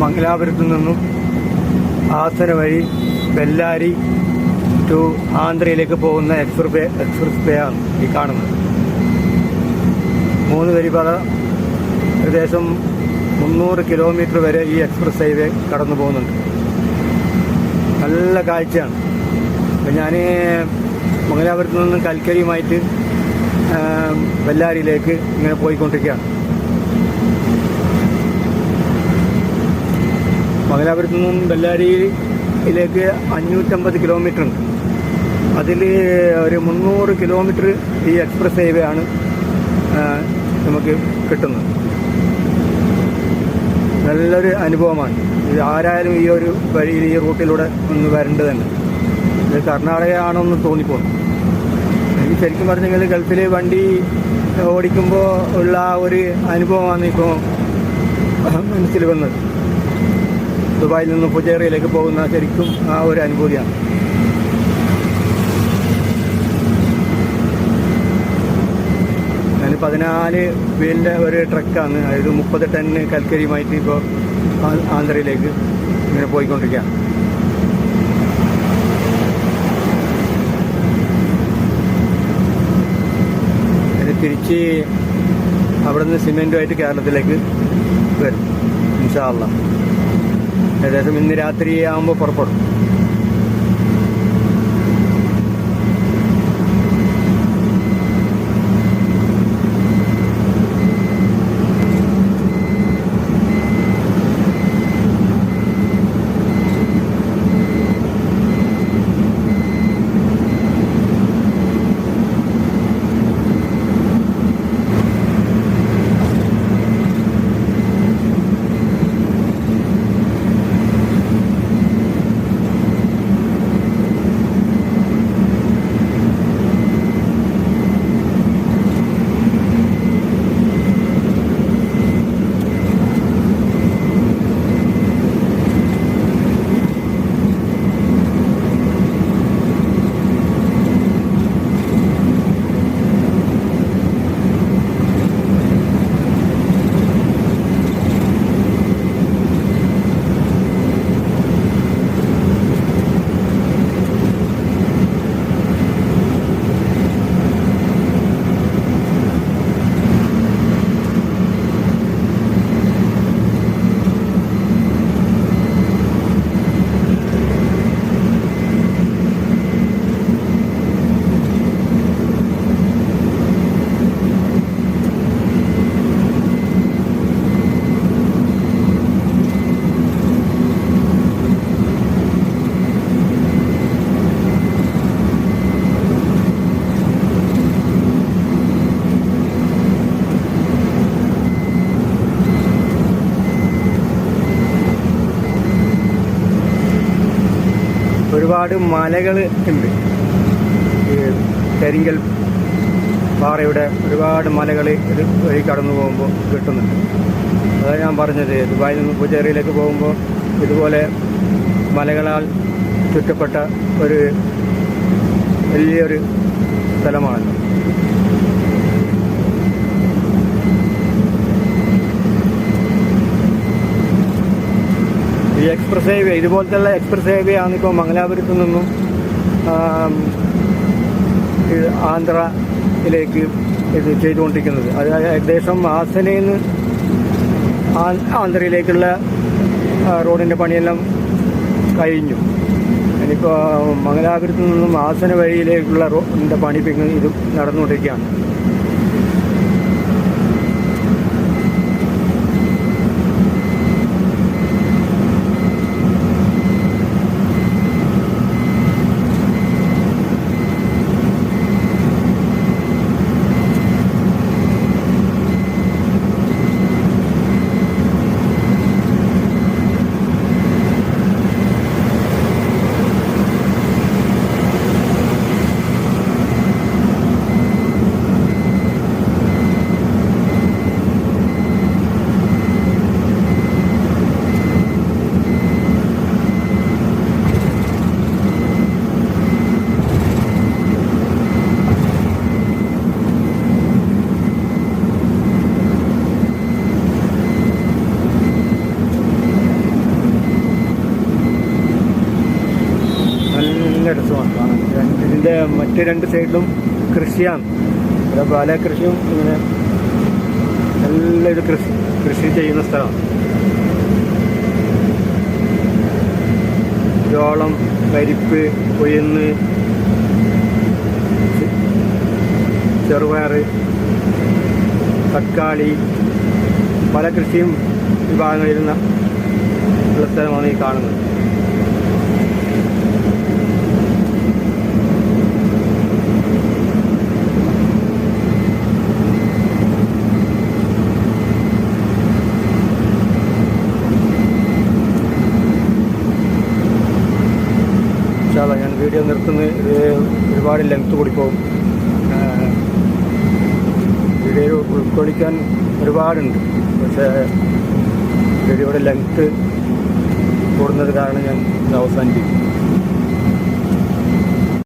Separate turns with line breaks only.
മംഗലാപുരത്തു നിന്നും ആസന വഴി ബെല്ലാരി ടു ആന്ധ്രയിലേക്ക് പോകുന്ന എക്സ്പ്രസ് വേ എക്സ്പ്രസ് വേ ആണ് ഈ കാണുന്നത്. മൂന്ന് വരിപാത ഏകദേശം മുന്നൂറ് കിലോമീറ്റർ വരെ ഈ എക്സ്പ്രസ് ഹൈവേ കടന്നു പോകുന്നുണ്ട്. നല്ല കാഴ്ചയാണ്. അപ്പം ഞാൻ മംഗലാപുരത്തു നിന്നും കൽക്കരിയുമായിട്ട് ബെല്ലാരിയിലേക്ക് ഇങ്ങനെ പോയിക്കൊണ്ടിരിക്കുകയാണ്. മംഗലാപുരത്ത് നിന്നും ബെല്ലാരിയിലേക്ക് അഞ്ഞൂറ്റമ്പത് കിലോമീറ്റർ ഉണ്ട്. അതിൽ ഒരു മുന്നൂറ് കിലോമീറ്റർ ഈ എക്സ്പ്രസ് ഹൈവേ ആണ് നമുക്ക് കിട്ടുന്നത്. നല്ലൊരു അനുഭവമാണ്. ഇത് ആരായാലും ഈ ഒരു വഴിയിൽ ഈ റൂട്ടിലൂടെ ഒന്ന് വരേണ്ടത് തന്നെ. ഇത് കർണാടകയാണെന്ന് തോന്നിപ്പോകുന്നു എനിക്ക് ശരിക്കും പറഞ്ഞെങ്കിൽ ഗൾഫിൽ വണ്ടി ഓടിക്കുമ്പോൾ ഉള്ള ഒരു അനുഭവമാണ് ഇപ്പോൾ മനസ്സിൽ വന്നത്. ദുബായിൽ നിന്ന് ഫുജേറയിലേക്ക് പോകുന്ന ശരിക്കും ആ ഒരു അനുഭൂതിയാണ്. ഞാൻ പതിനാല് വീലിന്റെ ഒരു ട്രക്കാണ്. അതായത് മുപ്പത് ടണ്ണ് കൽക്കരിയുമായിട്ട് ഇപ്പോൾ ആന്ധ്രയിലേക്ക് ഇങ്ങനെ പോയിക്കൊണ്ടിരിക്കുകയാണ് തിരിച്ച് അവിടെ നിന്ന് സിമെന്റുമായിട്ട് കേരളത്തിലേക്ക് വരും ഇൻഷാല്ല ഏകദേശം ഇന്ന് രാത്രി ആകുമ്പോൾ പുറപ്പെടും. ഒരുപാട് മലകൾ ഉണ്ട്. കരിങ്കൽ പാറയുടെ ഒരുപാട് മലകൾ വഴി കടന്നു പോകുമ്പോൾ കിട്ടുന്നുണ്ട്. അതാണ് ഞാൻ പറഞ്ഞത് ദുബായിൽ നിന്ന് പൂജേറിയിലേക്ക് പോകുമ്പോൾ ഇതുപോലെ മലകളാൽ ചുറ്റപ്പെട്ട ഒരു വലിയൊരു സ്ഥലമാണ്. ഈ എക്സ്പ്രസ് ഹൈവേ ഇതുപോലത്തെ എക്സ്പ്രസ് ഹൈവേ ആണ് ഇപ്പോൾ മംഗലാപുരത്ത് നിന്നും ആന്ധ്രയിലേക്ക് ഇത് ചെയ്തുകൊണ്ടിരിക്കുന്നത്. അത് ഏകദേശം ആസനയിൽ നിന്ന് ആന്ധ്രയിലേക്കുള്ള റോഡിന്റെ പണിയെല്ലാം കഴിഞ്ഞു. ഇനിയിപ്പോൾ മംഗലാപുരത്ത് നിന്നും ആസന വഴിയിലേക്കുള്ള റോഡിന്റെ പണി ഇത് നടന്നുകൊണ്ടിരിക്കുകയാണ്. മറ്റ് രണ്ട് സൈഡിലും കൃഷിയാണ്. ഇവിടെ പാല കൃഷിയും ഇങ്ങനെ നല്ലൊരു കൃഷി കൃഷി ചെയ്യുന്ന സ്ഥലമാണ്. ജോളം പരിപ്പ് കൊയ്യുന്ന് ചെറുപയർ തക്കാളി പല കൃഷിയും വിഭാഗങ്ങളിരുന്ന ഉള്ള സ്ഥലമാണ് ഈ കാണുന്നത് ഇൻഷാല്ലാ ഞാൻ വീഡിയോ നിർത്തുന്ന ഒരുപാട് ലെങ്ത് കൂടിപ്പോകും വീഡിയോ ഉൾക്കൊള്ളിക്കാൻ ഒരുപാടുണ്ട്. പക്ഷേ വീഡിയോയുടെ ലെങ്ത്ത് കൂടുന്നത് കാരണം ഞാൻ അവസാനിപ്പിക്കും